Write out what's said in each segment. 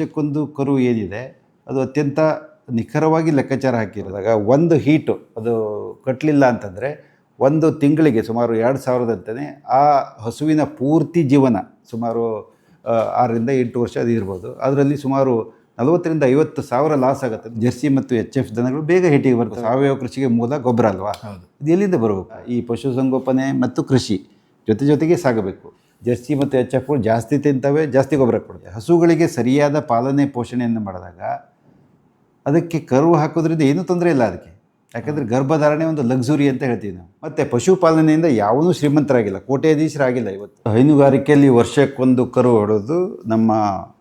ವರ್ಷಕ್ಕೊಂದು ಕರು ಏನಿದೆ ಅದು ಅತ್ಯಂತ ನಿಖರವಾಗಿ ಲೆಕ್ಕಾಚಾರ ಹಾಕಿರೋದಾಗ ಒಂದು ಹೀಟು ಅದು ಕಟ್ಟಲಿಲ್ಲ ಅಂತಂದರೆ ಒಂದು ತಿಂಗಳಿಗೆ ಸುಮಾರು ಎರಡು ಸಾವಿರದಂತೆಯೇ ಆ ಹಸುವಿನ ಪೂರ್ತಿ ಜೀವನ ಸುಮಾರು ಆರರಿಂದ ಎಂಟು ವರ್ಷ ಅದು ಇರ್ಬೋದು. ಅದರಲ್ಲಿ ಸುಮಾರು ನಲವತ್ತರಿಂದ ಐವತ್ತು ಸಾವಿರ ಲಾಸ್ ಆಗುತ್ತೆ. ಜರ್ಸಿ ಮತ್ತು ಎಚ್ ಎಫ್ ದನಗಳು ಬೇಗ ಹೆಟ್ಟಿಗೆ ಬರುತ್ತೆ ಸಾವಯವ ಕೃಷಿಗೆ ಮೂಲ ಗೊಬ್ಬರ ಅಲ್ವಾ? ಇದು ಎಲ್ಲಿಂದ ಬರಬೇಕು? ಈ ಪಶುಸಂಗೋಪನೆ ಮತ್ತು ಕೃಷಿ ಜೊತೆ ಜೊತೆಗೆ ಸಾಗಬೇಕು. ಜರ್ಸಿ ಮತ್ತು ಎಚ್ ಎಫ್ಗಳು ಜಾಸ್ತಿ ತಿಂತವೆ ಜಾಸ್ತಿ ಗೊಬ್ಬರ ಕೊಡುತ್ತೆ ಹಸುಗಳಿಗೆ ಸರಿಯಾದ ಪಾಲನೆ ಪೋಷಣೆಯನ್ನು ಮಾಡಿದಾಗ ಅದಕ್ಕೆ ಕರು ಹಾಕೋದ್ರಿಂದ ಏನೂ ತೊಂದರೆ ಇಲ್ಲ ಅದಕ್ಕೆ. ಯಾಕಂದರೆ ಗರ್ಭಧಾರಣೆ ಒಂದು ಲಕ್ಸುರಿ ಅಂತ ಹೇಳ್ತೀವಿ ನಾವು. ಮತ್ತು ಪಶುಪಾಲನೆಯಿಂದ ಯಾವನೂ ಶ್ರೀಮಂತರಾಗಿಲ್ಲ ಕೋಟ್ಯಾಧೀಶರಾಗಿಲ್ಲ ಇವತ್ತು. ಹೈನುಗಾರಿಕೆಯಲ್ಲಿ ವರ್ಷಕ್ಕೊಂದು ಕರು ಹೊಡೆದು ನಮ್ಮ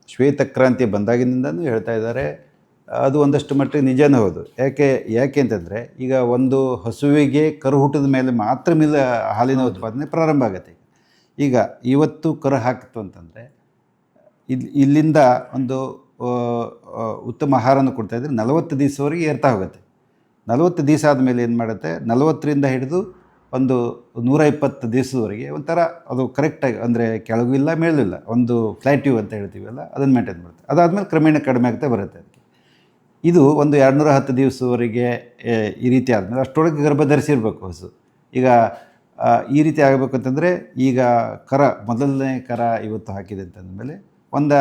ಶ್ವೇತಕ್ರಾಂತಿ ಬಂದಾಗಿನಿಂದನೂ ಹೇಳ್ತಾ ಇದ್ದಾರೆ. ಅದು ಒಂದಷ್ಟು ಮಟ್ಟಿಗೆ ನಿಜನೂ ಹೌದು. ಯಾಕೆ ಯಾಕೆ ಅಂತಂದರೆ ಈಗ ಒಂದು ಹಸುವಿಗೆ ಕರು ಹುಟ್ಟಿದ ಮೇಲೆ ಮಾತ್ರ ಮಿಲ್ ಹಾಲಿನ ಉತ್ಪಾದನೆ ಪ್ರಾರಂಭ ಆಗುತ್ತೆ. ಈಗ ಇವತ್ತು ಕರು ಹಾಕಿತು ಅಂತಂದರೆ ಇಲ್ಲಿ ಇಲ್ಲಿಂದ ಒಂದು ಉತ್ತಮ ಆಹಾರನ ಕೊಡ್ತಾ ಇದ್ದರೆ ನಲವತ್ತು ದಿವಸವರೆಗೆ ಏರ್ತಾ ಹೋಗುತ್ತೆ. ನಲವತ್ತು ದಿವಸ ಆದಮೇಲೆ ಏನು ಮಾಡುತ್ತೆ? ನಲವತ್ತರಿಂದ ಹಿಡಿದು ಒಂದು ನೂರ ಇಪ್ಪತ್ತು ದಿವಸದವರೆಗೆ ಒಂಥರ ಅದು ಕರೆಕ್ಟಾಗಿ ಅಂದರೆ ಕೆಳಗೂ ಇಲ್ಲ ಮೇಲೂ ಇಲ್ಲ ಒಂದು ಫ್ಲ್ಯಾಟ್ಯೂ ಅಂತ ಹೇಳ್ತೀವಲ್ಲ ಅದನ್ನು ಮೇಂಟೈನ್ ಮಾಡುತ್ತೆ. ಅದಾದಮೇಲೆ ಕ್ರಮೇಣ ಕಡಿಮೆ ಆಗ್ತಾ ಬರುತ್ತೆ ಅದಕ್ಕೆ. ಇದು ಒಂದು ಎರಡುನೂರ ಹತ್ತು ದಿವಸದವರೆಗೆ ಏ, ಈ ರೀತಿ ಆದಮೇಲೆ ಅಷ್ಟೊಳಗೆ ಗರ್ಭ ಧರಿಸಿರ್ಬೇಕು ಹಸು. ಈಗ ಈ ರೀತಿ ಆಗಬೇಕು ಅಂತಂದರೆ ಈಗ ಕರ, ಮೊದಲನೇ ಕರ ಇವತ್ತು ಹಾಕಿದೆ ಅಂತಂದಮೇಲೆ ಒಂದು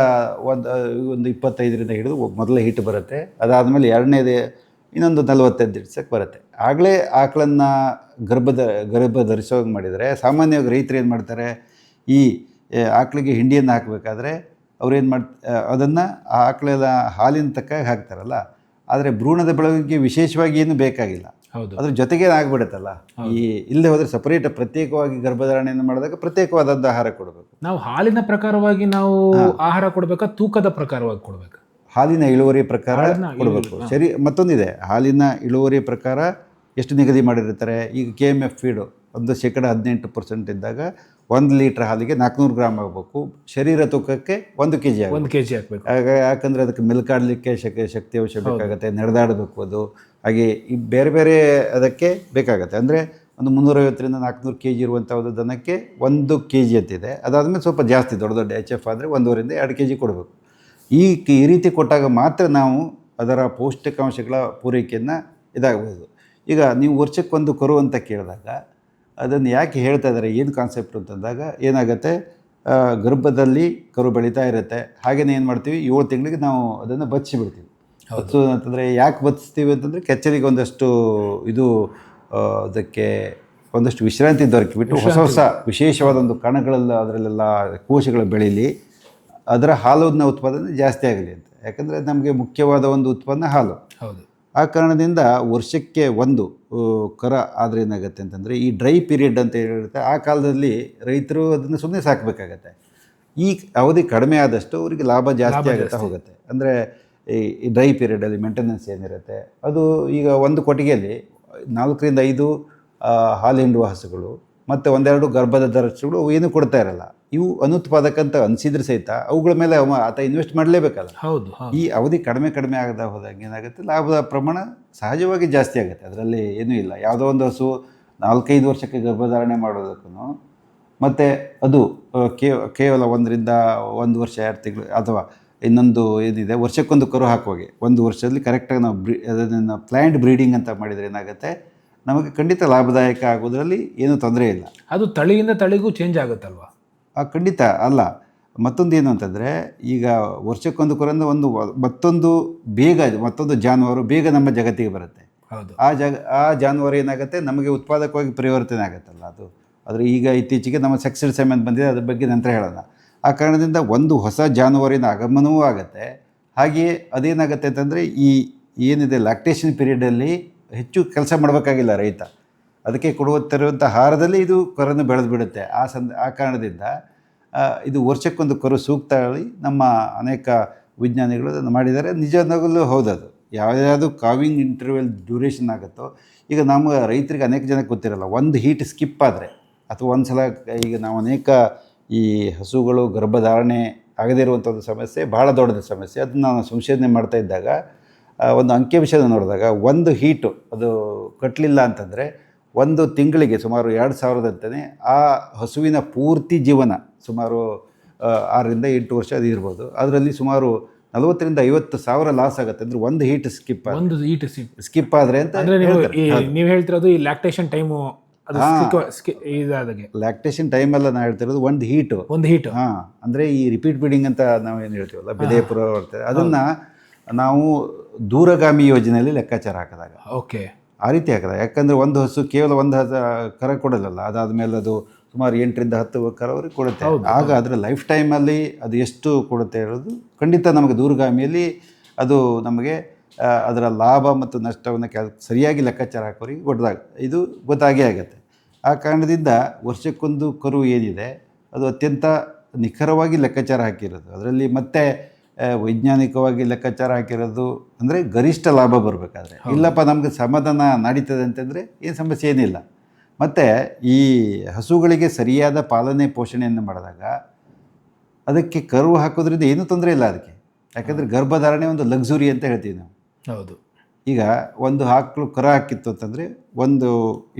ಒಂದು ಒಂದು ಇಪ್ಪತ್ತೈದರಿಂದ ಹಿಡಿದು ಮೊದಲೇ ಹಿಟ್ಟು ಬರುತ್ತೆ. ಅದಾದಮೇಲೆ ಎರಡನೇದು ಇನ್ನೊಂದು ನಲವತ್ತೈದು ದಿವ್ಸಕ್ಕೆ ಬರುತ್ತೆ. ಆಗಲೇ ಆಕಳನ್ನು ಗರ್ಭದ ಗರ್ಭ ಧರಿಸೋಂಗೆ ಮಾಡಿದರೆ, ಸಾಮಾನ್ಯವಾಗಿ ರೈತರು ಏನು ಮಾಡ್ತಾರೆ, ಈ ಆಕಳಿಗೆ ಹಿಂಡಿಯನ್ನು ಹಾಕಬೇಕಾದ್ರೆ ಅವ್ರೇನು ಮಾಡ್ ಅದನ್ನು ಆ ಆಕಳೆಲ್ಲ ಹಾಲಿನ ತಕ್ಕ ಹಾಕ್ತಾರಲ್ಲ, ಆದರೆ ಭ್ರೂಣದ ಬೆಳವಣಿಗೆ ವಿಶೇಷವಾಗಿ ಏನು ಬೇಕಾಗಿಲ್ಲ. ಅದ್ರ ಜೊತೆಗೆ ಆಗ್ಬಿಡುತ್ತಲ್ಲ ಈ ಇಲ್ಲದೆ ಹೋದ್ರೆ ಸಪರೇಟ್ ಪ್ರತ್ಯೇಕವಾಗಿ ಗರ್ಭಧಾರಣೆಯನ್ನು ಮಾಡಿದಾಗ ಪ್ರತ್ಯೇಕವಾದಂಥ ಆಹಾರ ಕೊಡಬೇಕು. ನಾವು ಹಾಲಿನ ಪ್ರಕಾರವಾಗಿ ನಾವು ಆಹಾರ ಕೊಡಬೇಕಾ ತೂಕದ ಪ್ರಕಾರವಾಗಿ ಕೊಡಬೇಕು? ಹಾಲಿನ ಇಳುವರಿ ಪ್ರಕಾರ ಕೊಡಬೇಕು. ಸರಿ ಮತ್ತೊಂದಿದೆ. ಹಾಲಿನ ಇಳುವರಿ ಪ್ರಕಾರ ಎಷ್ಟು ನಿಗದಿ ಮಾಡಿರ್ತಾರೆ? ಈಗ ಕೆ ಎಂ ಎಫ್ ಫೀಡು ಒಂದು ಶೇಕಡ ಹದಿನೆಂಟು ಪರ್ಸೆಂಟ್ ಇದ್ದಾಗ ಒಂದು ಲೀಟ್ರ್ ಹಾಲಿಗೆ ನಾಲ್ಕುನೂರು ಗ್ರಾಮ್ ಆಗಬೇಕು. ಶರೀರ ತೂಕಕ್ಕೆ ಒಂದು ಕೆ ಜಿ ಒಂದು ಕೆ ಜಿ ಹಾಕ್ಬೇಕು ಯಾಕಂದರೆ ಅದಕ್ಕೆ ಮಿಲ್ಕಾಡಲಿಕ್ಕೆ ಶಕ್ತಿ ಶಕ್ತಿ ಅಂಶ ಬೇಕಾಗುತ್ತೆ ನಡೆದಾಡಬೇಕು ಅದು. ಹಾಗೆ ಈ ಬೇರೆ ಬೇರೆ ಅದಕ್ಕೆ ಬೇಕಾಗುತ್ತೆ. ಅಂದರೆ ಒಂದು ಮುನ್ನೂರೈವತ್ತರಿಂದ ನಾಲ್ಕುನೂರು ಕೆ ಜಿ ಇರುವಂಥ ಒಂದು ದನಕ್ಕೆ ಒಂದು ಕೆ ಜಿ ಅಂತಿದೆ ಅದಾದಮೇಲೆ ಸ್ವಲ್ಪ ಜಾಸ್ತಿ, ದೊಡ್ಡ ದೊಡ್ಡ ಎಚ್ ಎಫ್ ಆದರೆ ಒಂದೂವರೆಯಿಂದ ಎರಡು ಕೆ ಜಿ ಕೊಡಬೇಕು. ಈ ಈ ರೀತಿ ಕೊಟ್ಟಾಗ ಮಾತ್ರ ನಾವು ಅದರ ಪೌಷ್ಟಿಕಾಂಶಗಳ ಪೂರೈಕೆಯನ್ನು ಇದಾಗಬಹುದು ಈಗ ನೀವು ವರ್ಷಕ್ಕೆ ಒಂದು ಕರು ಅಂತ ಕೇಳಿದಾಗ ಅದನ್ನು ಯಾಕೆ ಹೇಳ್ತಾ ಇದ್ದಾರೆ? ಏನು ಕಾನ್ಸೆಪ್ಟ್ ಅಂತಂದಾಗ ಏನಾಗುತ್ತೆ? ಗರ್ಭದಲ್ಲಿ ಕರು ಬೆಳೀತಾ ಇರುತ್ತೆ. ಹಾಗೆಯೇ ಏನು ಮಾಡ್ತೀವಿ? ಏಳು ತಿಂಗಳಿಗೆ ನಾವು ಅದನ್ನು ಬಚ್ಚಿಸಿ ಬಚ್ಚು ಅಂತಂದರೆ ಯಾಕೆ ಬತ್ತಿಸ್ತೀವಿ ಅಂತಂದರೆ ಕೆಚ್ಚಲಿಗೆ ಒಂದಷ್ಟು ಇದು ಅದಕ್ಕೆ ಒಂದಷ್ಟು ವಿಶ್ರಾಂತಿ ದೊರಕಿಬಿಟ್ಟು ಹೊಸ ಹೊಸ ವಿಶೇಷವಾದ ಒಂದು ಕಣಗಳೆಲ್ಲ ಅದರಲ್ಲೆಲ್ಲ ಕೋಶಗಳು ಬೆಳೀಲಿ ಅದರ ಹಾಲು ಉತ್ಪಾದನೆ ಜಾಸ್ತಿ ಆಗಲಿ ಅಂತ. ಯಾಕಂದರೆ ನಮಗೆ ಮುಖ್ಯವಾದ ಒಂದು ಉತ್ಪನ್ನ ಹಾಲು. ಹೌದು. ಆ ಕಾರಣದಿಂದ ವರ್ಷಕ್ಕೆ ಒಂದು ಕರ ಆದರೆ ಏನಾಗುತ್ತೆ ಅಂತಂದರೆ ಈ ಡ್ರೈ ಪೀರಿಯಡ್ ಅಂತ ಹೇಳಿರುತ್ತೆ ಆ ಕಾಲದಲ್ಲಿ ರೈತರು ಅದನ್ನು ಸುಮ್ಮನೆ ಸಾಕಬೇಕಾಗತ್ತೆ. ಈ ಅವಧಿ ಕಡಿಮೆ ಆದಷ್ಟು ಅವರಿಗೆ ಲಾಭ ಜಾಸ್ತಿ ಆಗುತ್ತಾ ಹೋಗುತ್ತೆ. ಅಂದರೆ ಈ ಡ್ರೈ ಪೀರಿಯಡಲ್ಲಿ ಮೇಂಟೆನೆನ್ಸ್ ಏನಿರುತ್ತೆ? ಅದು ಈಗ ಒಂದು ಕೊಟ್ಟಿಗೆಯಲ್ಲಿ ನಾಲ್ಕರಿಂದ ಐದು ಹಾಲಿಂಡುವ ಹಾಲು ಹಿಂಡುವ ಹಸುಗಳು ಮತ್ತು ಒಂದೆರಡು ಗರ್ಭದ ದರಸುಗಳು ಏನು ಕೊಡ್ತಾ ಇರಲ್ಲ. ಇವು ಅನುತ್ಪಾದಕ ಅಂತ ಅನಿಸಿದ್ರೆ ಸಹಿತ ಅವುಗಳ ಮೇಲೆ ಅವ ಆತ ಇನ್ವೆಸ್ಟ್ ಮಾಡಲೇಬೇಕಲ್ಲ. ಹೌದು ಹೌದು. ಈ ಅವಧಿ ಕಡಿಮೆ ಕಡಿಮೆ ಆಗದ ಹೋದಾಗ ಏನಾಗುತ್ತೆ? ಲಾಭದ ಪ್ರಮಾಣ ಸಹಜವಾಗಿ ಜಾಸ್ತಿ ಆಗುತ್ತೆ. ಅದರಲ್ಲಿ ಏನೂ ಇಲ್ಲ. ಯಾವುದೋ ಒಂದು ಹಸು ನಾಲ್ಕೈದು ವರ್ಷಕ್ಕೆ ಗರ್ಭಧಾರಣೆ ಮಾಡೋದಕ್ಕೂ ಮತ್ತು ಅದು ಕೇವಲ ಒಂದರಿಂದ ಒಂದು ವರ್ಷ ಎರಡು ತಿಂಗಳು ಅಥವಾ ಇನ್ನೊಂದು ಏನಿದೆ ವರ್ಷಕ್ಕೊಂದು ಕರು ಹಾಕುವಾಗೆ. ಒಂದು ವರ್ಷದಲ್ಲಿ ಕರೆಕ್ಟಾಗಿ ನಾವು ಬ್ರೀ ಅದನ್ನು ಪ್ಲ್ಯಾಂಡ್ ಬ್ರೀಡಿಂಗ್ ಅಂತ ಮಾಡಿದರೆ ಏನಾಗುತ್ತೆ? ನಮಗೆ ಖಂಡಿತ ಲಾಭದಾಯಕ ಆಗೋದ್ರಲ್ಲಿ ಏನೂ ತೊಂದರೆ ಇಲ್ಲ. ಅದು ತಳಿಯಿಂದ ತಳಿಗೂ ಚೇಂಜ್ ಆಗುತ್ತಲ್ವಾ? ಆ, ಖಂಡಿತ ಅಲ್ಲ. ಮತ್ತೊಂದು ಏನು ಅಂತಂದರೆ ಈಗ ವರ್ಷಕ್ಕೊಂದು ಕುರಂದ ಒಂದು ಮತ್ತೊಂದು ಬೇಗ ಮತ್ತೊಂದು ಜಾನುವಾರು ಬೇಗ ನಮ್ಮ ಜಗತ್ತಿಗೆ ಬರುತ್ತೆ. ಹೌದು. ಆ ಜಗ ಆ ಜಾನುವಾರು ಏನಾಗುತ್ತೆ? ನಮಗೆ ಉತ್ಪಾದಕವಾಗಿ ಪರಿವರ್ತನೆ ಆಗುತ್ತಲ್ಲ ಅದು. ಆದರೆ ಈಗ ಇತ್ತೀಚೆಗೆ ನಮ್ಮ ಸೆಕ್ಸಡ್ ಸೆಮೆಂಟ್ ಬಂದಿದೆ ಅದ್ರ ಬಗ್ಗೆ ನಂತರ ಹೇಳೋಣ. ಆ ಕಾರಣದಿಂದ ಒಂದು ಹೊಸ ಜಾನುವಾರಿನ ಆಗಮನವೂ ಆಗುತ್ತೆ. ಹಾಗೆಯೇ ಅದೇನಾಗುತ್ತೆ ಅಂತಂದರೆ ಈ ಏನಿದೆ ಲ್ಯಾಕ್ಟೇಷನ್ ಪೀರಿಯಡಲ್ಲಿ ಹೆಚ್ಚು ಕೆಲಸ ಮಾಡಬೇಕಾಗಿಲ್ಲ ರೈತ. ಅದಕ್ಕೆ ಕೊಡುತ್ತಿರುವಂಥ ಆಹಾರದಲ್ಲಿ ಇದು ಕರನ್ನು ಬೆಳೆದು ಬಿಡುತ್ತೆ ಆ ಸಂದ, ಆ ಕಾರಣದಿಂದ ಇದು ವರ್ಷಕ್ಕೊಂದು ಕರು ಸೂಕ್ತ ಹೇಳಿ ನಮ್ಮ ಅನೇಕ ವಿಜ್ಞಾನಿಗಳು ಅದನ್ನು ಮಾಡಿದ್ದಾರೆ. ನಿಜವಾಗಲೂ ಹೌದದು. ಯಾವ್ಯಾವುದು ಕಾವಿಂಗ್ ಇಂಟರ್ವೆಲ್ ಡ್ಯೂರೇಷನ್ ಆಗುತ್ತೋ, ಈಗ ನಮ್ಮ ರೈತರಿಗೆ ಅನೇಕ ಜನಕ್ಕೆ ಗೊತ್ತಿರಲ್ಲ, ಒಂದು ಹೀಟ್ ಸ್ಕಿಪ್ ಆದರೆ, ಅಥವಾ ಒಂದು ಸಲ ಈಗ ನಾವು ಅನೇಕ ಈ ಹಸುಗಳು ಗರ್ಭಧಾರಣೆ ಆಗದೇ ಇರುವಂಥ ಒಂದು ಸಮಸ್ಯೆ ಭಾಳ ದೊಡ್ಡದ ಸಮಸ್ಯೆ. ಅದನ್ನು ನಾನು ಸಂಶೋಧನೆ ಮಾಡ್ತಾ ಇದ್ದಾಗ ಒಂದು ಅಂಕಿಅಂಶದ ನೋಡಿದಾಗ ಒಂದು ಹೀಟು ಅದು ಕಟ್ಟಲಿಲ್ಲ ಅಂತಂದರೆ ಒಂದು ತಿಂಗಳಿಗೆ ಸುಮಾರು ಎರಡು ಸಾವಿರದಂತೆಯೇ ಆ ಹಸುವಿನ ಪೂರ್ತಿ ಜೀವನ ಸುಮಾರು ಆರರಿಂದ ಎಂಟು ವರ್ಷ ಅದು ಇರ್ಬೋದು. ಅದರಲ್ಲಿ ಸುಮಾರು ನಲವತ್ತರಿಂದ ಐವತ್ತು ಸಾವಿರ ಲಾಸ್ ಆಗುತ್ತೆ. ಅಂದ್ರೆ ಒಂದು ಹೀಟ್ ಸ್ಕಿಪ್ ಒಂದು ಹೀಟ್ ಸ್ಕಿಪ್. ಆದರೆ ಅಂತ ನೀವು ಹೇಳ್ತಿರೋದು ಈ ಲ್ಯಾಕ್ಟೇಷನ್ ಟೈಮು ಇದಾದಾಗೆ. ಲ್ಯಾಕ್ಟೇಷನ್ ಟೈಮ್ ಎಲ್ಲ ನಾ ಹೇಳ್ತಿರೋದು ಒಂದು ಹೀಟು ಒಂದು ಹೀಟ್ ಹಾಂ ಅಂದ್ರೆ ಈ ರಿಪೀಟ್ ಬೀಡಿಂಗ್ ಅಂತ ನಾವು ಏನು ಹೇಳ್ತೀವಲ್ಲ ಬೆದೆಪುರ ಬರ್ತದೆ ಅದನ್ನ ನಾವು ದೂರಗಾಮಿ ಯೋಜನೆಯಲ್ಲಿ ಲೆಕ್ಕಾಚಾರ ಹಾಕಿದಾಗ. ಓಕೆ. ಆ ರೀತಿ ಹಾಕಿದಾಗ. ಯಾಕಂದ್ರೆ ಒಂದು ಹಸು ಕೇವಲ ಒಂದು ಹಸ ಕರ ಕೊಡೋದಲ್ಲ ಅದಾದ್ಮೇಲೆ ಅದು ಸುಮಾರು ಎಂಟರಿಂದ ಹತ್ತು ಕರವರೆಗೆ ಕೊಡುತ್ತೆ. ಆಗ ಅದರ ಲೈಫ್ ಟೈಮಲ್ಲಿ ಅದು ಎಷ್ಟು ಕೊಡುತ್ತೆ ಹೇಳೋದು ಖಂಡಿತ ನಮಗೆ ದೂರಗಾಮಿಯಲ್ಲಿ ಅದು ನಮಗೆ ಅದರ ಲಾಭ ಮತ್ತು ನಷ್ಟವನ್ನು ಕೆಲ ಸರಿಯಾಗಿ ಲೆಕ್ಕಾಚಾರ ಹಾಕೋರಿಗೆ ಗೊತ್ತಾಗ ಇದು ಗೊತ್ತಾಗೇ ಆಗುತ್ತೆ. ಆ ಕಾರಣದಿಂದ ವರ್ಷಕ್ಕೊಂದು ಕರು ಏನಿದೆ ಅದು ಅತ್ಯಂತ ನಿಖರವಾಗಿ ಲೆಕ್ಕಾಚಾರ ಹಾಕಿರೋದು. ಅದರಲ್ಲಿ ಮತ್ತೆ ವೈಜ್ಞಾನಿಕವಾಗಿ ಲೆಕ್ಕಾಚಾರ ಹಾಕಿರೋದು ಅಂದರೆ ಗರಿಷ್ಠ ಲಾಭ ಬರಬೇಕಾದ್ರೆ. ಇಲ್ಲಪ್ಪ ನಮಗೆ ಸಮಾಧಾನ ನಡೀತದೆ ಅಂತಂದರೆ ಏನು ಸಮಸ್ಯೆ ಏನಿಲ್ಲ. ಮತ್ತು ಈ ಹಸುಗಳಿಗೆ ಸರಿಯಾದ ಪಾಲನೆ ಪೋಷಣೆಯನ್ನು ಮಾಡಿದಾಗ ಅದಕ್ಕೆ ಕರು ಹಾಕೋದ್ರಿಂದ ಏನೂ ತೊಂದರೆ ಇಲ್ಲ ಅದಕ್ಕೆ. ಯಾಕಂದರೆ ಗರ್ಭಧಾರಣೆ ಒಂದು ಲಕ್ಸುರಿ ಅಂತ ಹೇಳ್ತೀವಿ ನಾವು. ಹೌದು. ಈಗ ಒಂದು ಆಕಳು ಕರ ಹಾಕಿತ್ತು ಅಂತಂದರೆ ಒಂದು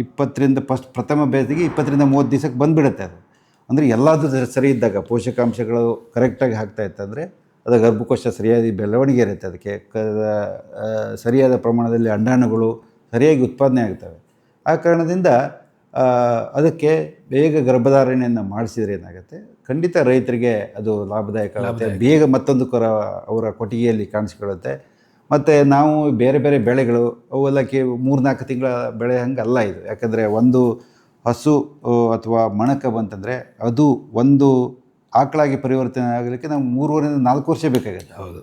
ಇಪ್ಪತ್ತರಿಂದ ಫಸ್ಟ್ ಪ್ರಥಮ ಬೇಸಿಗೆ ಇಪ್ಪತ್ತರಿಂದ ಮೂವತ್ತು ದಿವಸಕ್ಕೆ ಬಂದುಬಿಡುತ್ತೆ ಅದು. ಅಂದರೆ ಎಲ್ಲದೂ ಸರಿ ಇದ್ದಾಗ ಪೋಷಕಾಂಶಗಳು ಕರೆಕ್ಟಾಗಿ ಹಾಕ್ತಾ ಇತ್ತಂದರೆ ಅದು ಗರ್ಭಕೋಶ ಸರಿಯಾದ ಬೆಳವಣಿಗೆ ಇರುತ್ತೆ ಅದಕ್ಕೆ. ಕ ಸರಿಯಾದ ಪ್ರಮಾಣದಲ್ಲಿ ಅಂಡಾಣುಗಳು ಸರಿಯಾಗಿ ಉತ್ಪಾದನೆ ಆಗ್ತವೆ. ಆ ಕಾರಣದಿಂದ ಅದಕ್ಕೆ ಬೇಗ ಗರ್ಭಧಾರಣೆಯನ್ನು ಮಾಡಿಸಿದರೆ ಏನಾಗುತ್ತೆ? ಖಂಡಿತ ರೈತರಿಗೆ ಅದು ಲಾಭದಾಯಕ ಆಗುತ್ತೆ. ಬೇಗ ಮತ್ತೊಂದು ಕರ ಅವರ ಕೊಟ್ಟಿಗೆಯಲ್ಲಿ ಕಾಣಿಸ್ಕೊಳ್ಳುತ್ತೆ. ಮತ್ತು ನಾವು ಬೇರೆ ಬೇರೆ ಬೆಳೆಗಳು ಅವೆಲ್ಲಕ್ಕೆ ಮೂರು ಮೂರ್ನಾಲ್ಕು ತಿಂಗಳ ಬೆಳೆ ಹಂಗೆ ಅಲ್ಲ ಇದು. ಯಾಕಂದರೆ ಒಂದು ಹಸು ಅಥವಾ ಮಣಕ ಬಂತಂದರೆ ಅದು ಒಂದು ಆಕಳಾಗಿ ಪರಿವರ್ತನೆ ಆಗಲಿಕ್ಕೆ ನಾವು ಮೂರುವರೆಯಿಂದ ನಾಲ್ಕು ವರ್ಷ ಬೇಕಾಗುತ್ತೆ. ಹೌದು.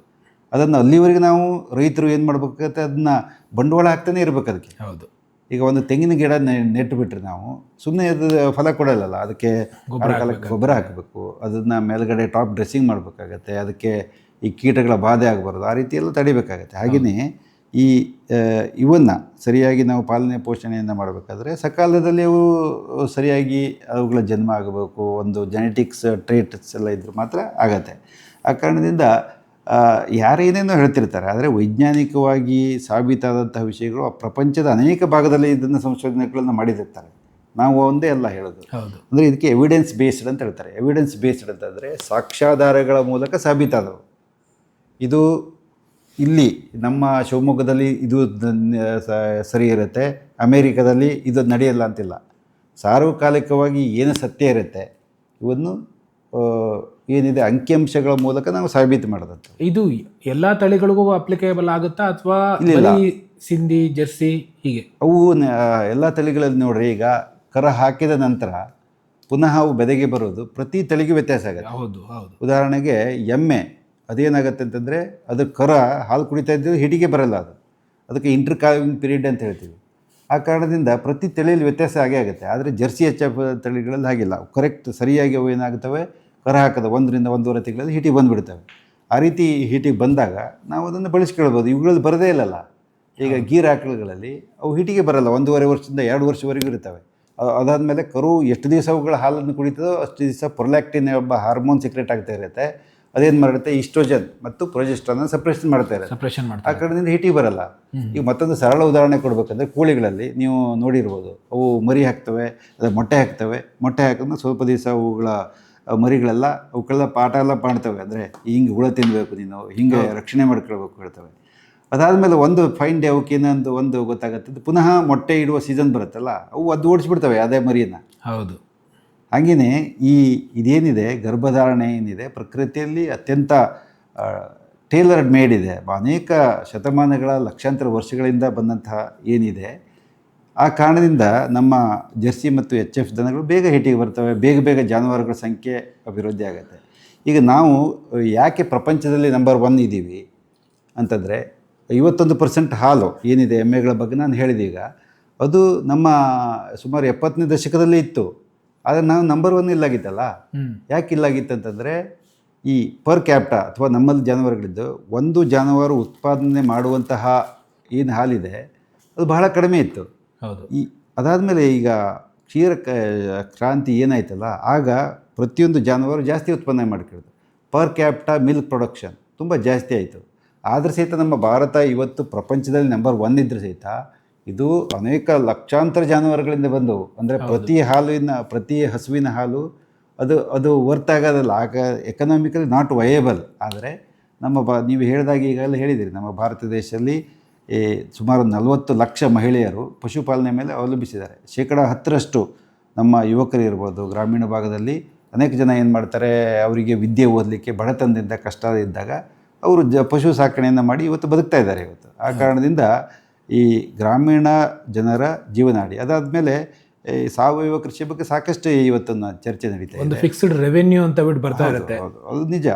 ಅದನ್ನು ಅಲ್ಲಿವರೆಗೆ ನಾವು ರೈತರು ಏನು ಮಾಡ್ಬೇಕಾಗತ್ತೆ? ಅದನ್ನ ಬಂಡವಾಳ ಹಾಕ್ತಾನೆ ಇರಬೇಕು ಅದಕ್ಕೆ. ಹೌದು. ಈಗ ಒಂದು ತೆಂಗಿನ ಗಿಡ ನೆ- ನೆಟ್ಟು ಬಿಟ್ರೆ ನಾವು ಸುಮ್ಮನೆ ಅದು ಫಲ ಕೊಡಲ್ಲಲ್ಲ ಅದಕ್ಕೆ ಗೊಬ್ಬರ ಹಾಕಬೇಕು ಅದನ್ನು ಮೇಲ್ಗಡೆ ಟಾಪ್ ಡ್ರೆಸ್ಸಿಂಗ್ ಮಾಡಬೇಕಾಗತ್ತೆ ಅದಕ್ಕೆ ಈ ಕೀಟಗಳ ಬಾಧೆ ಆಗಬಾರ್ದು ಆ ರೀತಿಯೆಲ್ಲ ತಡಿಬೇಕಾಗತ್ತೆ. ಹಾಗೆಯೇ ಈ ಇವನ್ನು ಸರಿಯಾಗಿ ನಾವು ಪಾಲನೆ ಪೋಷಣೆಯನ್ನು ಮಾಡಬೇಕಾದ್ರೆ ಸಕಾಲದಲ್ಲಿ ಅವು ಸರಿಯಾಗಿ ಅವುಗಳ ಜನ್ಮ ಆಗಬೇಕು ಒಂದು ಜೆನೆಟಿಕ್ಸ್ ಟ್ರೇಟ್ಸ್ ಎಲ್ಲ ಇದ್ದರೆ ಮಾತ್ರ ಆಗತ್ತೆ. ಆ ಕಾರಣದಿಂದ ಯಾರೇನೇನೋ ಹೇಳ್ತಿರ್ತಾರೆ ಆದರೆ ವೈಜ್ಞಾನಿಕವಾಗಿ ಸಾಬೀತಾದಂತಹ ವಿಷಯಗಳು ಆ ಪ್ರಪಂಚದ ಅನೇಕ ಭಾಗದಲ್ಲಿ ಇದನ್ನು ಸಂಶೋಧನೆಗಳನ್ನು ಮಾಡಿರ್ತಾರೆ. ನಾವು ಒಂದೇ ಎಲ್ಲ ಹೇಳೋದು. ಅಂದರೆ ಇದಕ್ಕೆ ಎವಿಡೆನ್ಸ್ ಬೇಸ್ಡ್ ಅಂತ ಹೇಳ್ತಾರೆ. ಎವಿಡೆನ್ಸ್ ಬೇಸ್ಡ್ ಅಂತಂದರೆ ಸಾಕ್ಷ್ಯಾಧಾರಗಳ ಮೂಲಕ ಸಾಬೀತಾದವು. ಇದು ಇಲ್ಲಿ ನಮ್ಮ ಶಿವಮೊಗ್ಗದಲ್ಲಿ ಇದು ಸರಿ ಇರುತ್ತೆ. ಅಮೇರಿಕದಲ್ಲಿ ಇದು ನಡೆಯಲ್ಲ ಅಂತಿಲ್ಲ. ಸಾರ್ವಕಾಲಿಕವಾಗಿ ಏನು ಸತ್ಯ ಇರುತ್ತೆ ಇವನ್ನು ಏನಿದೆ ಅಂಕಿಅಂಶಗಳ ಮೂಲಕ ನಾವು ಸಾಬೀತು ಮಾಡೋದಂತ. ಇದು ಎಲ್ಲ ತಳಿಗಳಿಗೂ ಅಪ್ಲಿಕೇಬಲ್ ಆಗುತ್ತಾ ಅಥವಾ ಇಲ್ಲ. ಸಿಂಧಿ ಜರ್ಸಿ ಹೀಗೆ? ಅವು ಎಲ್ಲ ತಳಿಗಳಲ್ಲಿ ನೋಡ್ರಿ ಈಗ ಕರ ಹಾಕಿದ ನಂತರ ಪುನಃ ಅವು ಬೆದೆಗೆ ಬರೋದು ಪ್ರತಿ ತಳಿಗೆ ವ್ಯತ್ಯಾಸ ಆಗುತ್ತೆ. ಹೌದು ಹೌದು. ಉದಾಹರಣೆಗೆ ಎಮ್ಮೆ ಅದೇನಾಗುತ್ತೆ ಅಂತಂದರೆ ಅದು ಕರ ಹಾಲು ಕುಡಿತಾ ಇದ್ದು ಹಿಡಿಗೆ ಬರಲ್ಲ ಅದು. ಅದಕ್ಕೆ ಇಂಟರ್ ಕಾವಿಂಗ್ ಪೀರಿಯಡ್ ಅಂತ ಹೇಳ್ತೀವಿ. ಆ ಕಾರಣದಿಂದ ಪ್ರತಿ ತಳಿಯಲ್ಲಿ ವ್ಯತ್ಯಾಸ ಆಗೇ ಆಗುತ್ತೆ. ಆದರೆ ಜರ್ಸಿ ಎಚ್ ಎಫ್ ತಳಿಗಳಲ್ಲಿ ಹಾಗಿಲ್ಲ. ಕರೆಕ್ಟ್ ಸರಿಯಾಗಿ ಅವು ಏನಾಗುತ್ತವೆ ಕರ ಹಾಕದ ಒಂದರಿಂದ ಒಂದೂವರೆ ತಿಂಗಳಲ್ಲಿ ಹಿಟಿ ಬಂದುಬಿಡ್ತವೆ. ಆ ರೀತಿ ಹಿಟಿಗೆ ಬಂದಾಗ ನಾವು ಅದನ್ನು ಬಳಸ್ಕೊಳ್ಬೋದು. ಇವುಗಳಲ್ಲಿ ಬರದೇ ಇಲ್ಲಲ್ಲ. ಈಗ ಗೀರ್ ಆಕಳುಗಳಲ್ಲಿ ಅವು ಹಿಟಿಗೆ ಬರಲ್ಲ. ಒಂದೂವರೆ ವರ್ಷದಿಂದ ಎರಡು ವರ್ಷವರೆಗೂ ಇರ್ತವೆ ಅದಾದಮೇಲೆ ಕರು ಎಷ್ಟು ದಿವಸ ಅವುಗಳ ಹಾಲನ್ನು ಕುಡಿತದೋ ಅಷ್ಟು ದಿವಸ ಪ್ರೊಲ್ಯಾಕ್ಟಿನ್ ಎಂಬ ಹಾರ್ಮೋನ್ ಸಿಕ್ರೆಟ್ ಆಗ್ತಾ ಇರುತ್ತೆ. ಅದೇನು ಮಾಡುತ್ತೆ ಇಸ್ಟ್ರೋಜನ್ ಮತ್ತು ಪ್ರೊಜೆಸ್ಟ್ರಾನ ಸಪ್ರೇಷನ್ ಮಾಡ್ತಾ ಸಪ್ರೇಷನ್ ಸಪ್ರೇಷನ್ ಆ ಕಡೆಯಿಂದ ಹೀಟಿಗೆ ಬರಲ್ಲ. ಈಗ ಮತ್ತೊಂದು ಸರಳ ಉದಾಹರಣೆ ಕೊಡಬೇಕಂದ್ರೆ ಕೋಳಿಗಳಲ್ಲಿ ನೀವು ನೋಡಿರ್ಬೋದು ಅವು ಮರಿ ಹಾಕ್ತವೆ ಅದು ಮೊಟ್ಟೆ ಹಾಕ್ತವೆ. ಮೊಟ್ಟೆ ಹಾಕಿದ್ರೆ ಸ್ವಲ್ಪ ದಿವಸ ಅವುಗಳ ಮರಿಗಳೆಲ್ಲ ಅವುಗಳೆಲ್ಲ ಪಾಠ ಎಲ್ಲ ಮಾಡ್ತವೆ. ಅಂದರೆ ಹಿಂಗೆ ಹುಳ ತಿನ್ನಬೇಕು ನೀನು ಹಿಂಗೆ ರಕ್ಷಣೆ ಮಾಡ್ಕೊಳ್ಬೇಕು ಹೇಳ್ತವೆ. ಅದಾದಮೇಲೆ ಒಂದು ಫೈನ್ ಡೇ ಅವಕ್ಕೆ ಏನೊಂದು ಒಂದು ಗೊತ್ತಾಗುತ್ತೆ. ಪುನಃ ಮೊಟ್ಟೆ ಇಡುವ ಸೀಸನ್ ಬರುತ್ತಲ್ಲ ಅವು ಅದು ಓಡಿಸ್ಬಿಡ್ತವೆ ಅದೇ ಮರಿಯನ್ನು ಹೌದು. ಹಾಗೆಯೇ ಈ ಇದೇನಿದೆ, ಗರ್ಭಧಾರಣೆ ಏನಿದೆ, ಪ್ರಕೃತಿಯಲ್ಲಿ ಅತ್ಯಂತ ಟೇಲರ್ಡ್ ಮೇಡ್ ಇದೆ. ಅನೇಕ ಶತಮಾನಗಳ, ಲಕ್ಷಾಂತರ ವರ್ಷಗಳಿಂದ ಬಂದಂತಹ ಏನಿದೆ, ಆ ಕಾರಣದಿಂದ ನಮ್ಮ ಜರ್ಸಿ ಮತ್ತು ಎಚ್ ಎಫ್ ದನಗಳು ಬೇಗ ಹೇಟಿಗೆ ಬರ್ತವೆ, ಬೇಗ ಬೇಗ ಜಾನುವಾರುಗಳ ಸಂಖ್ಯೆ ಅಭಿವೃದ್ಧಿ ಆಗುತ್ತೆ. ಈಗ ನಾವು ಯಾಕೆ ಪ್ರಪಂಚದಲ್ಲಿ ನಂಬರ್ ಒನ್ ಇದ್ದೀವಿ ಅಂತಂದರೆ, ಐವತ್ತೊಂದು ಪರ್ಸೆಂಟ್ ಹಾಲು ಏನಿದೆ ಎಮ್ಮೆಗಳ ಬಗ್ಗೆ ನಾನು ಹೇಳಿದೆ ಈಗ. ಅದು ನಮ್ಮ ಸುಮಾರು ಎಪ್ಪತ್ತನೇ ದಶಕದಲ್ಲಿ ಇತ್ತು. ಆದರೆ ನಾವು ನಂಬರ್ ಒನ್ ಇಲ್ಲಾಗಿತ್ತಲ್ಲ ಯಾಕೆ ಇಲ್ಲಾಗಿತ್ತು ಅಂತಂದರೆ ಈ ಪರ್ ಕ್ಯಾಪ್ಟ ಅಥವಾ ನಮ್ಮಲ್ಲಿ ಜಾನುವಾರುಗಳಿದ್ದು ಒಂದು ಜಾನುವಾರು ಉತ್ಪಾದನೆ ಮಾಡುವಂತಹ ಏನು ಹಾಲಿದೆ ಅದು ಬಹಳ ಕಡಿಮೆ ಇತ್ತು. ಹೌದು. ಈ ಅದಾದಮೇಲೆ ಈಗ ಕ್ಷೀರ ಕ್ರಾಂತಿ ಏನಾಯ್ತಲ್ಲ ಆಗ ಪ್ರತಿಯೊಂದು ಜಾನುವಾರು ಜಾಸ್ತಿ ಉತ್ಪನ್ನ ಮಾಡ್ಕೊಳ್ಳೋದು ಪರ್ ಕ್ಯಾಪ್ಟ ಮಿಲ್ಕ್ ಪ್ರೊಡಕ್ಷನ್ ತುಂಬ ಜಾಸ್ತಿ ಆಯಿತು. ಆದರೆ ಸಹಿತ ನಮ್ಮ ಭಾರತ ಇವತ್ತು ಪ್ರಪಂಚದಲ್ಲಿ ನಂಬರ್ ಒನ್ ಇದ್ದರೂ ಸಹಿತ ಇದು ಅನೇಕ ಲಕ್ಷಾಂತರ ಜಾನುವಾರುಗಳಿಂದ ಬಂದವು. ಅಂದರೆ ಪ್ರತಿ ಹಾಲಿನ ಪ್ರತಿ ಹಸುವಿನ ಹಾಲು ಅದು ಅದು ವರ್ತ್ ಆಗೋದಲ್ಲ. ಆಗ ಎಕನಾಮಿಕಲಿ ನಾಟ್ ವಯೇಬಲ್ ಆದರೆ ನಮ್ಮ ಬ ನೀವು ಹೇಳಿದಾಗ ಈಗಲೇ ಹೇಳಿದಿರಿ ನಮ್ಮ ಭಾರತ ದೇಶದಲ್ಲಿ ಈ ಸುಮಾರು ನಲವತ್ತು ಲಕ್ಷ ಮಹಿಳೆಯರು ಪಶುಪಾಲನೆ ಮೇಲೆ ಅವಲಂಬಿಸಿದ್ದಾರೆ. ಶೇಕಡ ಹತ್ತರಷ್ಟು ನಮ್ಮ ಯುವಕರು ಇರ್ಬೋದು ಗ್ರಾಮೀಣ ಭಾಗದಲ್ಲಿ ಅನೇಕ ಜನ ಏನು ಮಾಡ್ತಾರೆ ಅವರಿಗೆ ವಿದ್ಯೆ ಓದಲಿಕ್ಕೆ ಬಡತನದಿಂದ ಕಷ್ಟ ಇದ್ದಾಗ ಅವರು ಜ ಪಶು ಸಾಕಣೆಯನ್ನು ಮಾಡಿ ಇವತ್ತು ಬದುಕ್ತಾ ಇದ್ದಾರೆ ಇವತ್ತು. ಆ ಕಾರಣದಿಂದ ಈ ಗ್ರಾಮೀಣ ಜನರ ಜೀವನಾಡಿ. ಅದಾದಮೇಲೆ ಈ ಸಾವಯವ ಕೃಷಿ ಬಗ್ಗೆ ಸಾಕಷ್ಟು ಇವತ್ತನ್ನು ಚರ್ಚೆ ನಡೀತಾ ಇದೆ. ಒಂದು ಫಿಕ್ಸ್ಡ್ ರೆವೆನ್ಯೂ ಅಂತ ಬಿಟ್ಟು ಬರ್ತಾ ಇರುತ್ತೆ. ಹೌದು ಅದು ನಿಜ.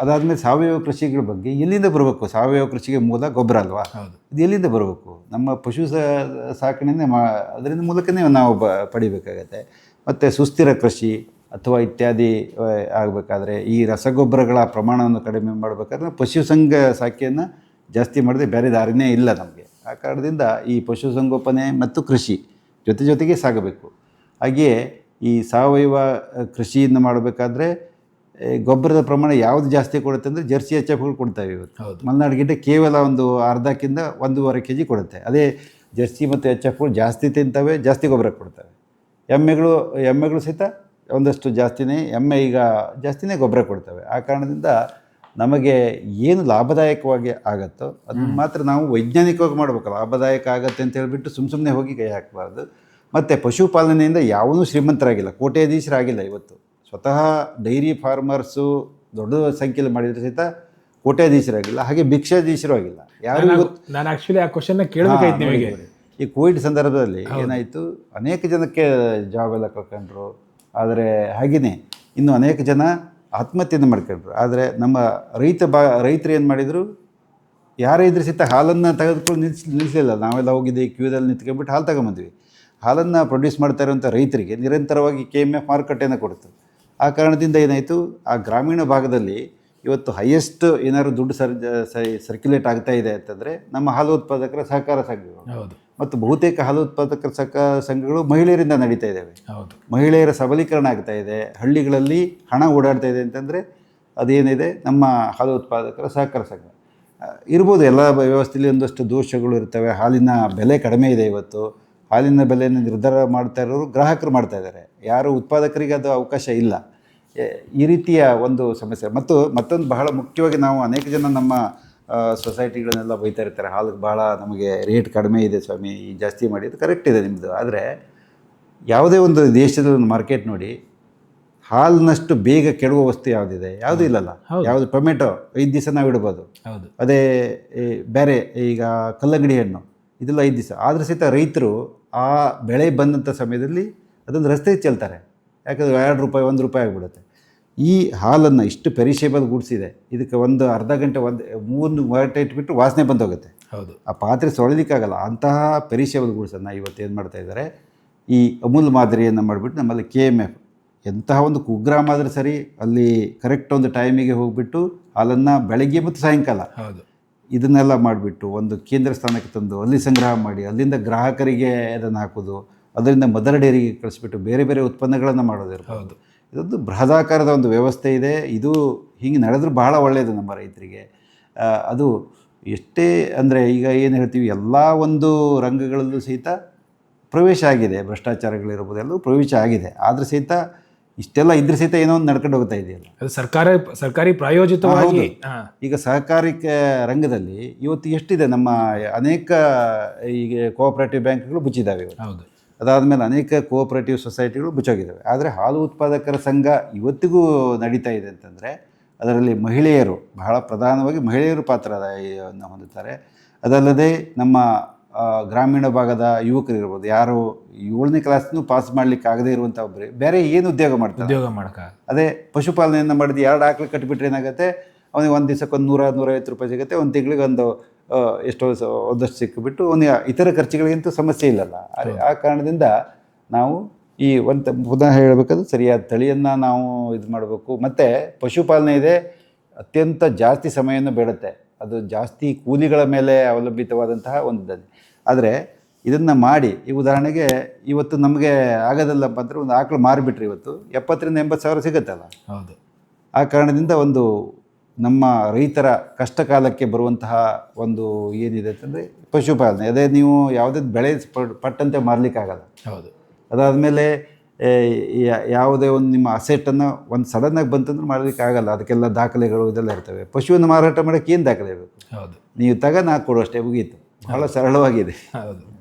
ಅದಾದಮೇಲೆ ಸಾವಯವ ಕೃಷಿಗಳ ಬಗ್ಗೆ ಎಲ್ಲಿಂದ ಬರಬೇಕು? ಸಾವಯವ ಕೃಷಿಗೆ ಮೂಲ ಗೊಬ್ಬರ ಅಲ್ವಾ? ಇದು ಎಲ್ಲಿಂದ ಬರಬೇಕು? ನಮ್ಮ ಪಶು ಸ- ಸಾಕಣೆನೇ ಮಾ ಅದರಿಂದ ಮೂಲಕನೇ ನಾವು ಬ ಪಡಿಬೇಕಾಗತ್ತೆ. ಮತ್ತು ಸುಸ್ಥಿರ ಕೃಷಿ ಅಥವಾ ಇತ್ಯಾದಿ ಆಗಬೇಕಾದ್ರೆ ಈ ರಸಗೊಬ್ಬರಗಳ ಪ್ರಮಾಣವನ್ನು ಕಡಿಮೆ ಮಾಡಬೇಕಾದ್ರೆ ಪಶುಸಂಗ ಸಾಕಿಯನ್ನು ಜಾಸ್ತಿ ಮಾಡಿದ್ರೆ ಬೇರೆ ದಾರಿನೇ ಇಲ್ಲ ನಮಗೆ. ಆ ಕಾರಣದಿಂದ ಈ ಪಶುಸಂಗೋಪನೆ ಮತ್ತು ಕೃಷಿ ಜೊತೆ ಜೊತೆಗೆ ಸಾಗಬೇಕು. ಹಾಗೆಯೇ ಈ ಸಾವಯವ ಕೃಷಿಯನ್ನು ಮಾಡಬೇಕಾದ್ರೆ ಗೊಬ್ಬರದ ಪ್ರಮಾಣ ಯಾವುದು ಜಾಸ್ತಿ ಕೊಡುತ್ತೆ ಅಂದರೆ ಜರ್ಸಿ ಎಚ್ ಎಫ್ಗಳು ಕೊಡ್ತಾವೆ ಇವತ್ತು ಹೌದು. ಮಲೆನಾಡು ಗಿಡ್ಡ ಕೇವಲ ಒಂದು ಅರ್ಧಕ್ಕಿಂತ ಒಂದೂವರೆ ಕೆ ಜಿ ಕೊಡುತ್ತೆ. ಅದೇ ಜರ್ಸಿ ಮತ್ತು ಎಚ್ ಎಫ್ಗಳು ಜಾಸ್ತಿ ತಿಂತವೆ ಜಾಸ್ತಿ ಗೊಬ್ಬರ ಕೊಡ್ತವೆ. ಎಮ್ಮೆಗಳು ಎಮ್ಮೆಗಳು ಸಹಿತ ಒಂದಷ್ಟು ಜಾಸ್ತಿನೇ ಎಮ್ಮೆ ಈಗ ಜಾಸ್ತಿನೇ ಗೊಬ್ಬರ ಕೊಡ್ತವೆ. ಆ ಕಾರಣದಿಂದ ನಮಗೆ ಏನು ಲಾಭದಾಯಕವಾಗಿ ಆಗತ್ತೋ ಅದನ್ನು ಮಾತ್ರ ನಾವು ವೈಜ್ಞಾನಿಕವಾಗಿ ಮಾಡಬೇಕು. ಲಾಭದಾಯಕ ಆಗತ್ತೆ ಅಂತ ಹೇಳಿಬಿಟ್ಟು ಸುಮ್ಮ ಸುಮ್ಮನೆ ಹೋಗಿ ಕೈ ಹಾಕಬಾರ್ದು. ಮತ್ತು ಪಶುಪಾಲನೆಯಿಂದ ಯಾವನೂ ಶ್ರೀಮಂತರಾಗಿಲ್ಲ. ಕೋಟ್ಯಾಧೀಶರಾಗಿಲ್ಲ ಇವತ್ತು. ಸ್ವತಃ ಡೈರಿ ಫಾರ್ಮರ್ಸು ದೊಡ್ಡ ಸಂಖ್ಯೆಯಲ್ಲಿ ಮಾಡಿದ್ರೆ ಸಹಿತ ಕೋಟ್ಯಾಧೀಶರಾಗಿಲ್ಲ. ಹಾಗೆ ಭಿಕ್ಷಾಧೀಶರು ಆಗಿಲ್ಲ. ಯಾರು ನಾನು ಆಕ್ಚುಲಿ ಆ ಕ್ವಶನ್ನ ಕೇಳಬೇಕಾಯ್ತು ನಿಮಗೆ. ಈ ಕೋವಿಡ್ ಸಂದರ್ಭದಲ್ಲಿ ಏನಾಯಿತು? ಅನೇಕ ಜನಕ್ಕೆ ಜಾಬ್ ಎಲ್ಲ ಕಳ್ಕೊಂಡ್ರು. ಆದರೆ ಹಾಗೆಯೇ ಇನ್ನು ಅನೇಕ ಜನ ಆತ್ಮಹತ್ಯೆಯನ್ನು ಮಾಡ್ಕೊಂಡ್ರು. ಆದರೆ ನಮ್ಮ ರೈತ ಬಾ, ರೈತರು ಏನು ಮಾಡಿದರು? ಯಾರೇ ಇದ್ರೆ ಸಹಿತ ಹಾಲನ್ನು ತೆಗೆದುಕೊಂಡು ನಿಲ್ಸ್, ನಿಲ್ಲಿಸಲಿಲ್ಲ. ನಾವೆಲ್ಲ ಹೋಗಿದ್ದೆ ಕ್ಯೂದಲ್ಲಿ ನಿಂತ್ಕೊಂಡ್ಬಿಟ್ಟು ಹಾಲು ತಗೊಂಬಂದ್ವಿ. ಹಾಲನ್ನು ಪ್ರೊಡ್ಯೂಸ್ ಮಾಡ್ತಾ ಇರುವಂಥ ರೈತರಿಗೆ ನಿರಂತರವಾಗಿ ಕೆ ಎಂ ಎಫ್ ಮಾರುಕಟ್ಟೆಯನ್ನು ಕೊಡ್ತು. ಆ ಕಾರಣದಿಂದ ಏನಾಯಿತು? ಆ ಗ್ರಾಮೀಣ ಭಾಗದಲ್ಲಿ ಇವತ್ತು ಹೈಯೆಸ್ಟ್ ಏನಾದ್ರು ದುಡ್ಡು ಸರ್ ಸರ್ಕ್ಯುಲೇಟ್ ಆಗ್ತಾ ಇದೆ ಅಂತಂದರೆ ನಮ್ಮ ಹಾಲು ಉತ್ಪಾದಕರ ಸಹಕಾರ ಸಂಘಗಳು. ಹೌದು. ಮತ್ತು ಬಹುತೇಕ ಹಾಲು ಉತ್ಪಾದಕರ ಸಕ ಸಂಘಗಳು ಮಹಿಳೆಯರಿಂದ ನಡೀತಾ ಇದ್ದಾವೆ. ಹೌದು. ಮಹಿಳೆಯರ ಸಬಲೀಕರಣ ಆಗ್ತಾ ಇದೆ. ಹಳ್ಳಿಗಳಲ್ಲಿ ಹಣ ಓಡಾಡ್ತಾ ಇದೆ ಅಂತಂದರೆ ಅದೇನಿದೆ? ನಮ್ಮ ಹಾಲು ಉತ್ಪಾದಕರ ಸಹಕಾರ ಸಂಘ. ಇರ್ಬೋದು ಎಲ್ಲ ವ್ಯವಸ್ಥೆಯಲ್ಲಿ ಒಂದಷ್ಟು ದೋಷಗಳು ಇರ್ತವೆ. ಹಾಲಿನ ಬೆಲೆ ಕಡಿಮೆ ಇದೆ ಇವತ್ತು. ಹಾಲಿನ ಬೆಲೆಯನ್ನು ನಿರ್ಧಾರ ಮಾಡ್ತಾ ಇರೋರು ಗ್ರಾಹಕರು ಮಾಡ್ತಾ ಇದ್ದಾರೆ. ಯಾರು ಉತ್ಪಾದಕರಿಗೆ ಅದು ಅವಕಾಶ ಇಲ್ಲ. ಈ ರೀತಿಯ ಒಂದು ಸಮಸ್ಯೆ. ಮತ್ತು ಮತ್ತೊಂದು ಬಹಳ ಮುಖ್ಯವಾಗಿ ನಾವು ಅನೇಕ ಜನ ನಮ್ಮ ಸೊಸೈಟಿಗಳನ್ನೆಲ್ಲ ಬೈತಾ ಇರ್ತಾರೆ. ಹಾಲಿಗೆ ಭಾಳ ನಮಗೆ ರೇಟ್ ಕಡಿಮೆ ಇದೆ ಸ್ವಾಮಿ ಈ ಜಾಸ್ತಿ ಮಾಡಿ ಅದು ಕರೆಕ್ಟ್ ಇದೆ ನಿಮ್ಮದು ಆದರೆ ಯಾವುದೇ ಒಂದು ದೇಶದ ಒಂದು ಮಾರ್ಕೆಟ್ ನೋಡಿ ಹಾಲಿನಷ್ಟು ಬೇಗ ಕೆಡುವ ವಸ್ತು ಯಾವುದಿದೆ? ಯಾವುದೂ ಇಲ್ಲಲ್ಲ. ಯಾವುದು ಟೊಮೆಟೊ ಐದು ದಿವಸ ನಾವು ಇಡ್ಬೋದು. ಹೌದು. ಅದೇ ಬೇರೆ ಈಗ ಕಲ್ಲಂಗಡಿ ಹಣ್ಣು ಇದೆಲ್ಲ ಐದು ದಿವಸ. ಆದರೂ ಸಹಿತ ರೈತರು ಆ ಬೆಳೆ ಬಂದಂಥ ಸಮಯದಲ್ಲಿ ಅದೊಂದು ರಸ್ತೆ ಚೆಲ್ತಾರೆ. ಯಾಕಂದರೆ ಎರಡು ರೂಪಾಯಿ ಒಂದು ರೂಪಾಯಿ ಆಗಿಬಿಡುತ್ತೆ. ಈ ಹಾಲನ್ನು ಇಷ್ಟು ಪೆರಿಷೇಬಲ್ ಗುಡಿಸಿದೆ. ಇದಕ್ಕೆ ಒಂದು ಅರ್ಧ ಗಂಟೆ ಒಂದು ಮೂರು ಗಂಟೆ ಇಟ್ಬಿಟ್ಟು ವಾಸನೆ ಬಂದೋಗುತ್ತೆ. ಹೌದು. ಆ ಪಾತ್ರೆ ಸೊಳಲಿಕ್ಕಾಗಲ್ಲ ಅಂತಹ ಪೆರಿಷೇಬಲ್ ಗೂಡ್ಸನ್ನು ಇವತ್ತು ಏನು ಮಾಡ್ತಾ ಇದ್ದಾರೆ? ಈ ಅಮೂಲ್ ಮಾದರಿಯನ್ನು ಮಾಡಿಬಿಟ್ಟು ನಮ್ಮಲ್ಲಿ ಕೆ ಎಂ ಎಫ್ ಎಂತಹ ಒಂದು ಕುಗ್ರಾಮ್ ಆದರೂ ಸರಿ ಅಲ್ಲಿ ಕರೆಕ್ಟ್ ಒಂದು ಟೈಮಿಗೆ ಹೋಗಿಬಿಟ್ಟು ಹಾಲನ್ನು ಬೆಳಗ್ಗೆ ಮತ್ತು ಸಾಯಂಕಾಲ ಹೌದು. ಇದನ್ನೆಲ್ಲ ಮಾಡಿಬಿಟ್ಟು ಒಂದು ಕೇಂದ್ರ ಸ್ಥಾನಕ್ಕೆ ತಂದು ಅಲ್ಲಿ ಸಂಗ್ರಹ ಮಾಡಿ ಅಲ್ಲಿಂದ ಗ್ರಾಹಕರಿಗೆ ಅದನ್ನು ಹಾಕೋದು ಅದರಿಂದ ಮದರ್ ಡೇರಿಗೆ ಕಳಿಸ್ಬಿಟ್ಟು ಬೇರೆ ಬೇರೆ ಉತ್ಪನ್ನಗಳನ್ನು ಮಾಡೋದಿರ್ಬೋದು ಹೌದು. ಇದೊಂದು ಬೃಹದಾಕಾರದ ಒಂದು ವ್ಯವಸ್ಥೆ ಇದೆ. ಇದು ಹೀಗೆ ನಡೆದ್ರೆ ಬಹಳ ಒಳ್ಳೆಯದು ನಮ್ಮ ರೈತರಿಗೆ. ಅದು ಎಷ್ಟೇ ಅಂದರೆ ಈಗ ಏನು ಹೇಳ್ತೀವಿ ಎಲ್ಲ ಒಂದು ರಂಗಗಳಲ್ಲೂ ಸಹಿತ ಪ್ರವೇಶ ಆಗಿದೆ. ಭ್ರಷ್ಟಾಚಾರಗಳಿರ್ಬೋದು ಎಲ್ಲವೂ ಪ್ರವೇಶ ಆಗಿದೆ. ಆದರೆ ಸಹಿತ ಇಷ್ಟೆಲ್ಲ ಇದ್ರ ಸಹಿತ ಏನೋ ಒಂದು ನಡ್ಕೊಂಡು ಹೋಗ್ತಾ ಇದೆಯಲ್ಲ. ಅದು ಸರ್ಕಾರ ಸರ್ಕಾರಿ ಪ್ರಾಯೋಜಿತವಾಗಿ ಈಗ ಸಹಕಾರಿ ರಂಗದಲ್ಲಿ ಇವತ್ತು ಎಷ್ಟಿದೆ? ನಮ್ಮ ಅನೇಕ ಈಗ ಕೋಆಪರೇಟಿವ್ ಬ್ಯಾಂಕ್ಗಳು ಮುಚ್ಚಿದ್ದಾವೆ ಇವತ್ತು. ಹೌದು. ಅದಾದಮೇಲೆ ಅನೇಕ ಕೋಆಪರೇಟಿವ್ ಸೊಸೈಟಿಗಳು ಮುಚ್ಚೋಗಿದ್ದಾವೆ ಆದರೆ ಹಾಲು ಉತ್ಪಾದಕರ ಸಂಘ ಇವತ್ತಿಗೂ ನಡೀತಾ ಇದೆ ಅಂತಂದರೆ ಅದರಲ್ಲಿ ಮಹಿಳೆಯರು ಬಹಳ ಪ್ರಧಾನವಾಗಿ ಮಹಿಳೆಯರು ಪಾತ್ರ ಹೊಂದುತ್ತಾರೆ. ಅದಲ್ಲದೆ ನಮ್ಮ ಗ್ರಾಮೀಣ ಭಾಗದ ಯುವಕರಿರ್ಬೋದು ಯಾರು ಏಳನೇ ಕ್ಲಾಸ್ನೂ ಪಾಸ್ ಮಾಡ್ಲಿಕ್ಕೆ ಆಗದೇ ಇರುವಂಥ ಒಬ್ಬರು ಬೇರೆ ಏನು ಉದ್ಯೋಗ ಮಾಡ್ತಾರೆ? ಉದ್ಯೋಗ ಮಾಡಕ ಅದೇ ಪಶುಪಾಲನೆಯನ್ನು ಮಾಡಿದ ಎರಡು ಆಕಳು ಕಟ್ಟಿಬಿಟ್ರೆ ಏನಾಗುತ್ತೆ? ಅವನಿಗೆ ಒಂದು ದಿವಸಕ್ಕೆ ಒಂದು ನೂರ ನೂರೈವತ್ತು ರೂಪಾಯಿ ಸಿಗುತ್ತೆ ಒಂದು ತಿಂಗಳಿಗೆ ಒಂದು ಎಷ್ಟೋ ಸ- ಒಂದಷ್ಟು ಸಿಕ್ಕಿಬಿಟ್ಟು ಒಂದು ಇತರ ಖರ್ಚುಗಳಿಗಂತೂ ಸಮಸ್ಯೆ ಇಲ್ಲಲ್ಲ. ಆ ಕಾರಣದಿಂದ ನಾವು ಈ ಒಂದು ಪುನಃ ಹೇಳಬೇಕಾದ್ರೆ ಸರಿಯಾದ ತಳಿಯನ್ನು ನಾವು ಇದು ಮಾಡಬೇಕು. ಮತ್ತು ಪಶುಪಾಲನೆ ಇದೆ ಅತ್ಯಂತ ಜಾಸ್ತಿ ಸಮಯವನ್ನು ಬೇಡುತ್ತೆ. ಅದು ಜಾಸ್ತಿ ಕೂಲಿಗಳ ಮೇಲೆ ಅವಲಂಬಿತವಾದಂತಹ ಒಂದು ಆದರೆ ಇದನ್ನು ಮಾಡಿ ಈ ಉದಾಹರಣೆಗೆ ಇವತ್ತು ನಮಗೆ ಆಗೋದಲ್ಲಪ್ಪ ಅಂದರೆ ಒಂದು ಆಕಳು ಮಾರಿಬಿಟ್ರಿ ಇವತ್ತು. ಎಪ್ಪತ್ತರಿಂದ ಎಂಬತ್ತು ಸಾವಿರ ಸಿಗುತ್ತಲ್ಲ? ಹೌದು. ಆ ಕಾರಣದಿಂದ ಒಂದು ನಮ್ಮ ರೈತರ ಕಷ್ಟ ಕಾಲಕ್ಕೆ ಬರುವಂತಹ ಒಂದು ಏನಿದೆ ಅಂತಂದರೆ ಪಶುಪಾಲನೆ. ಅದೇ ನೀವು ಯಾವುದೇ ಬೆಳೆ ಪಟ್ಟಂತೆ ಮಾರಲಿಕ್ಕಾಗಲ್ಲ. ಹೌದು. ಅದಾದಮೇಲೆ ಯಾವುದೇ ಒಂದು ನಿಮ್ಮ ಅಸೆಟನ್ನು ಒಂದು ಸಡನ್ನಾಗಿ ಬಂತಂದ್ರೆ ಮಾಡೋದಕ್ಕೆ ಆಗಲ್ಲ ಅದಕ್ಕೆಲ್ಲ ದಾಖಲೆಗಳು ಇದೆಲ್ಲ ಇರ್ತವೆ. ಪಶುವನ್ನು ಮಾರಾಟ ಮಾಡೋಕ್ಕೆ ಏನು ದಾಖಲೆ ಬೇಕು? ಹೌದು. ನೀವು ತಗ ನಾ ಕೊಡುವಷ್ಟೇ ಮುಗೀತು. ಬಹಳ ಸರಳವಾಗಿದೆ. ಹೌದು.